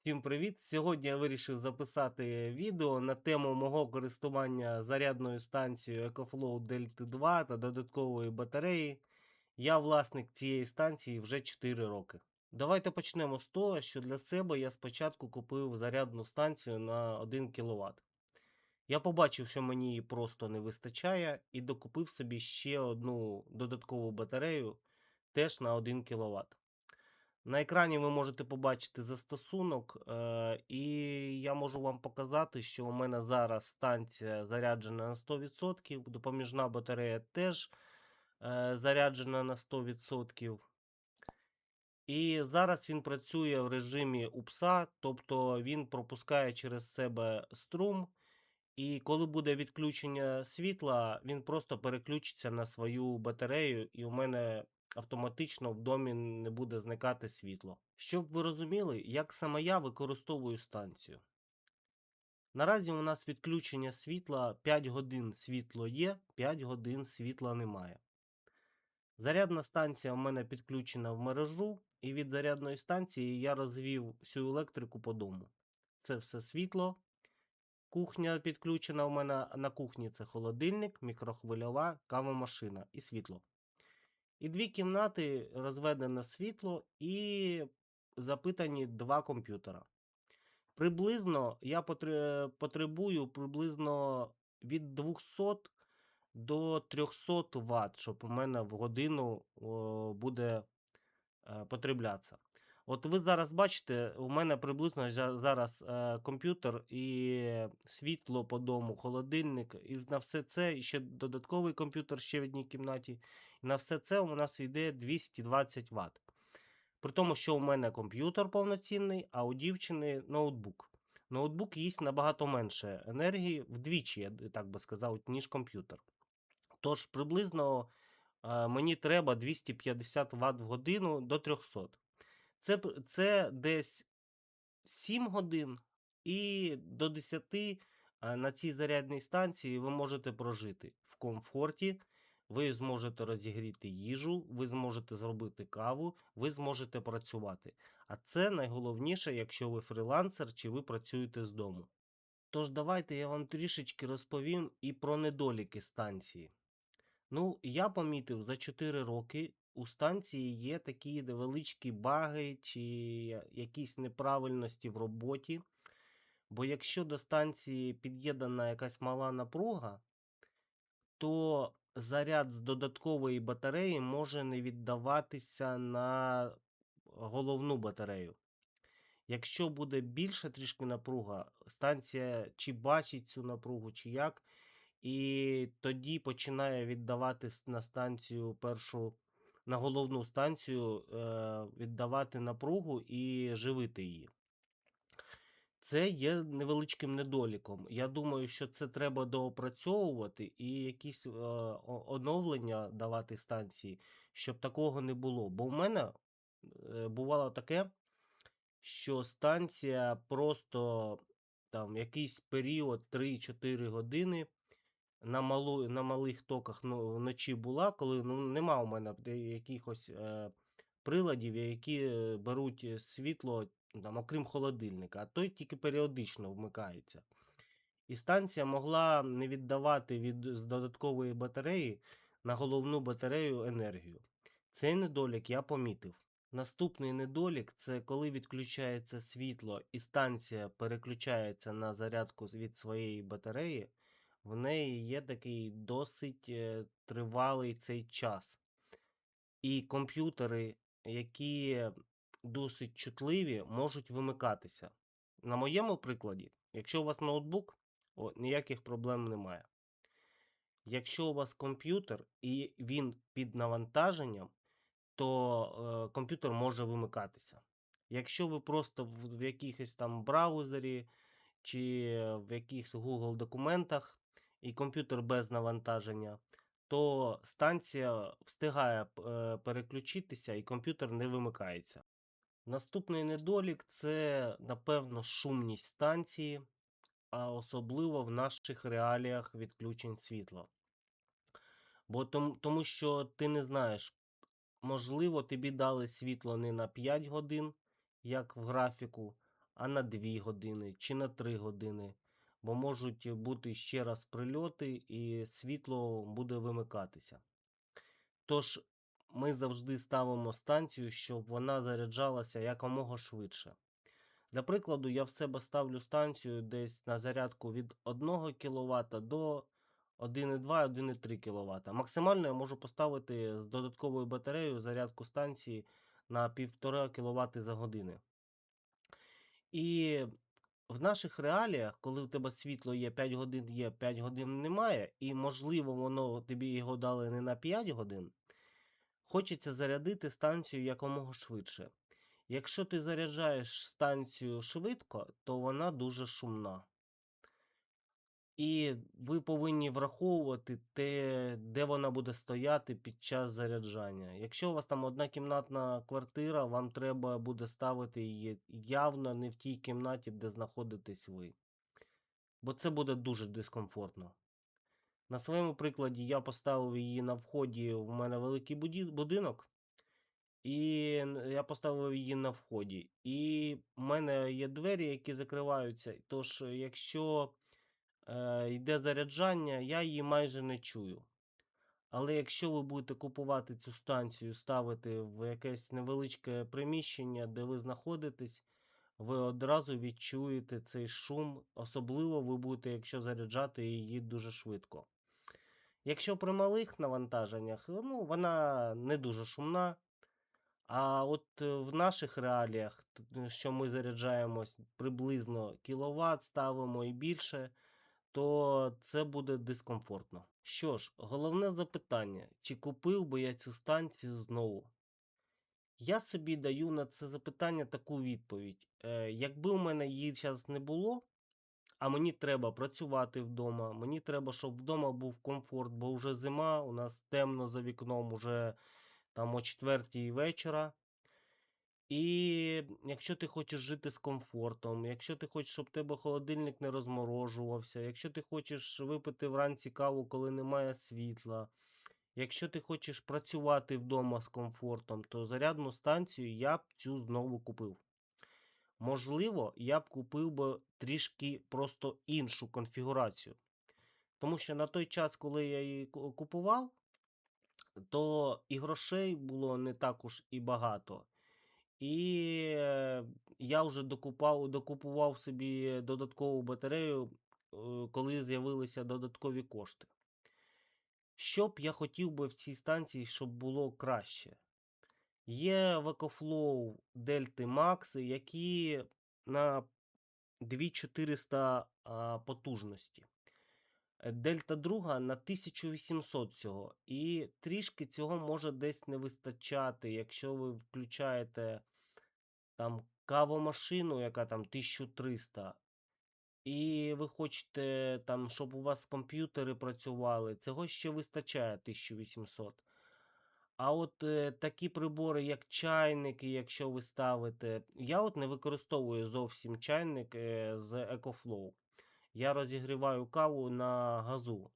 Всім привіт! Сьогодні я вирішив записати відео на тему мого користування зарядною станцією EcoFlow Delta 2 та додаткової батареї. Я власник цієї станції вже 4 роки. Давайте почнемо з того, що для себе я спочатку купив зарядну станцію на 1 кВт. Я побачив, що мені її просто не вистачає, і докупив собі ще одну додаткову батарею теж на 1 кВт. На екрані ви можете побачити застосунок, і я можу вам показати, що у мене зараз станція заряджена на 100%, допоміжна батарея теж е, заряджена на 100%. І зараз він працює в режимі УПСа, тобто він пропускає через себе струм, і коли буде відключення світла, він просто переключиться на свою батарею, і у мене автоматично в домі не буде зникати світло. Щоб ви розуміли, як саме я використовую станцію. Наразі у нас відключення світла 5 годин світло є, 5 годин світла немає. Зарядна станція у мене підключена в мережу, і від зарядної станції я розвів всю електрику по дому. Це все світло. Кухня підключена у мене на кухні це холодильник, мікрохвильова, кавомашина і світло. І дві кімнати розведено світло і запитані два комп'ютера. Приблизно я потребую приблизно від 200 до 300 Вт, щоб у мене в годину буде е, потреблятися. От ви зараз бачите, у мене приблизно зараз е, комп'ютер і світло по дому, холодильник, і на все це ще додатковий комп'ютер ще в одній кімнаті. На все це у нас йде 220 Вт. При тому, що у мене комп'ютер повноцінний, а у дівчини ноутбук. Ноутбук їсть набагато менше енергії, вдвічі, я так би сказав, ніж комп'ютер. Тож приблизно е, мені треба 250 Вт в годину до 300. Це, це десь 7 годин і до 10 е, на цій зарядній станції ви можете прожити в комфорті. Ви зможете розігріти їжу, ви зможете зробити каву, ви зможете працювати. А це найголовніше, якщо ви фрілансер чи ви працюєте з дому. Тож давайте я вам трішечки розповім і про недоліки станції. Ну, я помітив за 4 роки у станції є такі невеличкі баги чи якісь неправильності в роботі. Бо якщо до станції під'єднана якась мала напруга, то заряд з додаткової батареї може не віддаватися на головну батарею. Якщо буде більша трішки напруга, станція чи бачить цю напругу, чи як, і тоді починає віддавати на станцію першу, на головну станцію е, віддавати напругу і живити її. Це є невеличким недоліком. Я думаю, що це треба доопрацьовувати і якісь е, оновлення давати станції, щоб такого не було. Бо в мене е, бувало таке, що станція просто там якийсь період 3-4 години на, малу, на малих токах ну, вночі була, коли ну, нема у мене якихось е, приладів, які е, беруть е, світло, там, окрім холодильника, а той тільки періодично вмикається. І станція могла не віддавати від з додаткової батареї на головну батарею енергію. Цей недолік я помітив. Наступний недолік це коли відключається світло і станція переключається на зарядку від своєї батареї, в неї є такий досить е, тривалий цей час. І комп'ютери, які досить чутливі, можуть вимикатися. На моєму прикладі, якщо у вас ноутбук, о, ніяких проблем немає. Якщо у вас комп'ютер і він під навантаженням, то е, комп'ютер може вимикатися. Якщо ви просто в, в якихось там браузері чи в якихось Google документах і комп'ютер без навантаження, то станція встигає е, переключитися і комп'ютер не вимикається. Наступний недолік це, напевно, шумність станції, а особливо в наших реаліях відключень світла. Бо тому, тому що ти не знаєш, можливо, тобі дали світло не на 5 годин, як в графіку, а на 2 години чи на 3 години, бо можуть бути ще раз прильоти і світло буде вимикатися. Тож ми завжди ставимо станцію, щоб вона заряджалася якомога швидше. Для прикладу, я в себе ставлю станцію десь на зарядку від 1 кВт до 1,2-1,3 кВт. Максимально я можу поставити з додатковою батареєю зарядку станції на 1,5 кВт за години. І в наших реаліях, коли в тебе світло є 5 годин є, 5 годин немає, і можливо воно тобі його дали не на 5 годин, хочеться зарядити станцію якомога швидше. Якщо ти заряджаєш станцію швидко, то вона дуже шумна. І ви повинні враховувати те, де вона буде стояти під час заряджання. Якщо у вас там однокімнатна квартира, вам треба буде ставити її явно не в тій кімнаті, де знаходитесь ви. Бо це буде дуже дискомфортно. На своєму прикладі я поставив її на вході, в мене великий будинок, і я поставив її на вході. І в мене є двері, які закриваються. Тож, якщо е, йде заряджання, я її майже не чую. Але якщо ви будете купувати цю станцію, ставити в якесь невеличке приміщення, де ви знаходитесь, ви одразу відчуєте цей шум, особливо ви будете, якщо заряджати її дуже швидко. Якщо при малих навантаженнях, ну, вона не дуже шумна. А от е, в наших реаліях, що ми заряджаємось приблизно кіловат, ставимо і більше, то це буде дискомфортно. Що ж, головне запитання: чи купив би я цю станцію знову? Я собі даю на це запитання таку відповідь. Е, якби у мене її зараз не було, а мені треба працювати вдома, мені треба, щоб вдома був комфорт, бо вже зима, у нас темно за вікном, уже там о 4 вечора. І якщо ти хочеш жити з комфортом, якщо ти хочеш, щоб тебе холодильник не розморожувався, якщо ти хочеш випити вранці каву, коли немає світла, якщо ти хочеш працювати вдома з комфортом, то зарядну станцію я б цю знову купив. Можливо, я б купив би трішки просто іншу конфігурацію. Тому що на той час, коли я її купував, то і грошей було не так уж і багато. І е, я вже докупав, докупував собі додаткову батарею, е, коли з'явилися додаткові кошти. Що б я хотів би в цій станції, щоб було краще? Є в EcoFlow Delta Max, які на 2400 а, потужності. Е, Дельта друга на 1800 цього. І трішки цього може десь не вистачати, якщо ви включаєте там кавомашину, яка там 1300, і ви хочете там, щоб у вас комп'ютери працювали, цього ще вистачає 1800. А от е, такі прибори, як чайники, якщо ви ставите, я от не використовую зовсім чайник е, з EcoFlow. Я розігріваю каву на газу.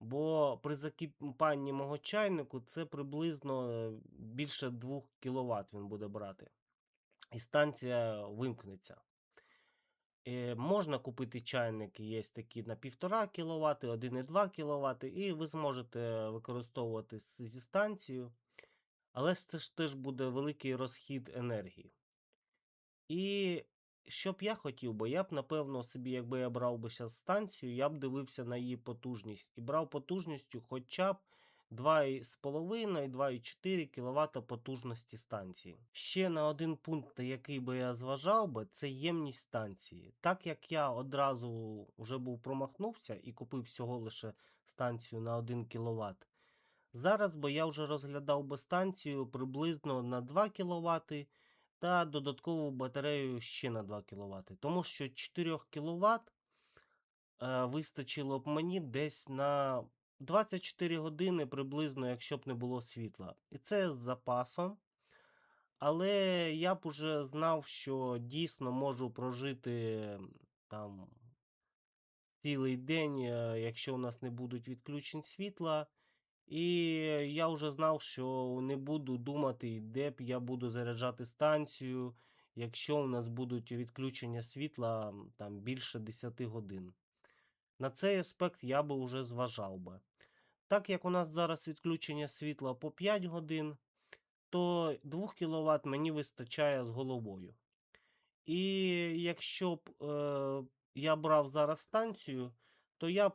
Бо при закипанні мого чайнику це приблизно е, більше 2 кВт він буде брати. І станція вимкнеться. Е, можна купити чайники, є такі на 1,5 кВт, 1,2 кВт, і ви зможете використовувати зі станцією. Але це ж теж буде великий розхід енергії. І що б я хотів би, я б, напевно, собі, якби я брав би зараз станцію, я б дивився на її потужність і брав потужністю хоча б 2,5-2,4 кВт потужності станції. Ще на один пункт, який би я зважав би, це ємність станції. Так як я одразу вже був промахнувся і купив всього лише станцію на 1 кВт, зараз би я вже розглядав би станцію приблизно на 2 кВт та додаткову батарею ще на 2 кВт. Тому що 4 кВт е, вистачило б мені десь на 24 години приблизно, якщо б не було світла. І це з запасом. Але я б уже знав, що дійсно можу прожити там цілий день, е, якщо у нас не будуть відключень світла. І я вже знав, що не буду думати, де б я буду заряджати станцію, якщо у нас будуть відключення світла там більше 10 годин. На цей аспект я би вже зважав би. Так як у нас зараз відключення світла по 5 годин, то 2 кВт мені вистачає з головою. І якщо б е, я брав зараз станцію, то я б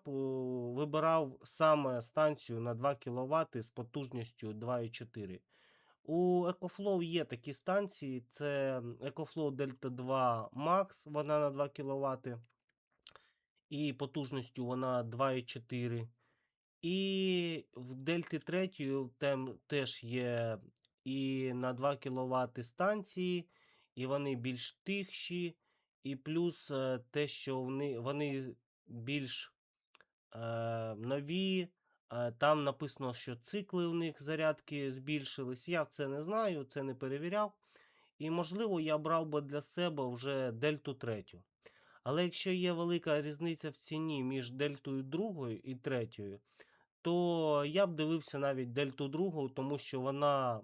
вибирав саме станцію на 2 кВт з потужністю 2,4. У EcoFlow є такі станції: це EcoFlow Delta 2 Max, вона на 2 кВт, і потужністю вона 2,4. І в Дельті 3 там теж є і на 2 кВт станції, і вони більш тихші, і плюс е, те, що вони, вони більш е, нові. Е, Там написано, що цикли у них зарядки збільшились. Я це не знаю, це не перевіряв. І, можливо, я брав би для себе вже Дельту 3. Але якщо є велика різниця в ціні між Дельтою 2 і 3, то я б дивився навіть Дельту 2, тому що вона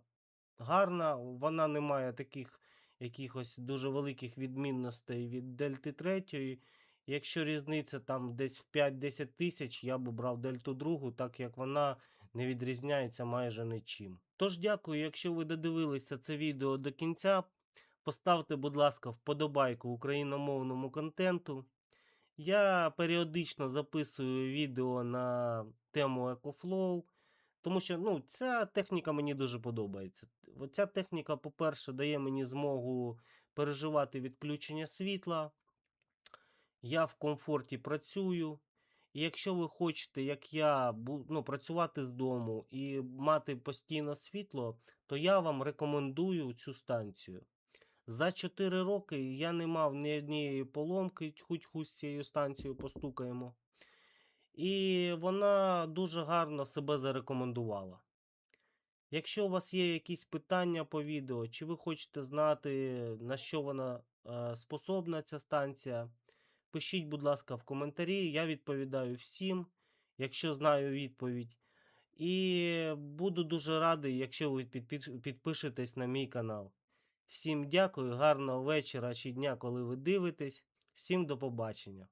гарна, вона не має таких якихось дуже великих відмінностей від Дельти 3. Якщо різниця там десь в 5-10 тисяч, я б брав Дельту 2, так як вона не відрізняється майже нічим. Тож дякую, якщо ви додивилися це відео до кінця. Поставте, будь ласка, вподобайку україномовному контенту. Я періодично записую відео на тему EcoFlow, тому що ну, ця техніка мені дуже подобається. От Ця техніка, по-перше, дає мені змогу переживати відключення світла. Я в комфорті працюю. І якщо ви хочете, як я, ну, працювати з дому і мати постійно світло, то я вам рекомендую цю станцію. За 4 роки я не мав ні однієї поломки, хоч хуй з цією станцією постукаємо. І вона дуже гарно себе зарекомендувала. Якщо у вас є якісь питання по відео, чи ви хочете знати, на що вона е, способна, ця станція, пишіть, будь ласка, в коментарі. Я відповідаю всім, якщо знаю відповідь. І буду дуже радий, якщо ви підпишетесь на мій канал. Всім дякую, гарного вечора чи дня, коли ви дивитесь. Всім до побачення.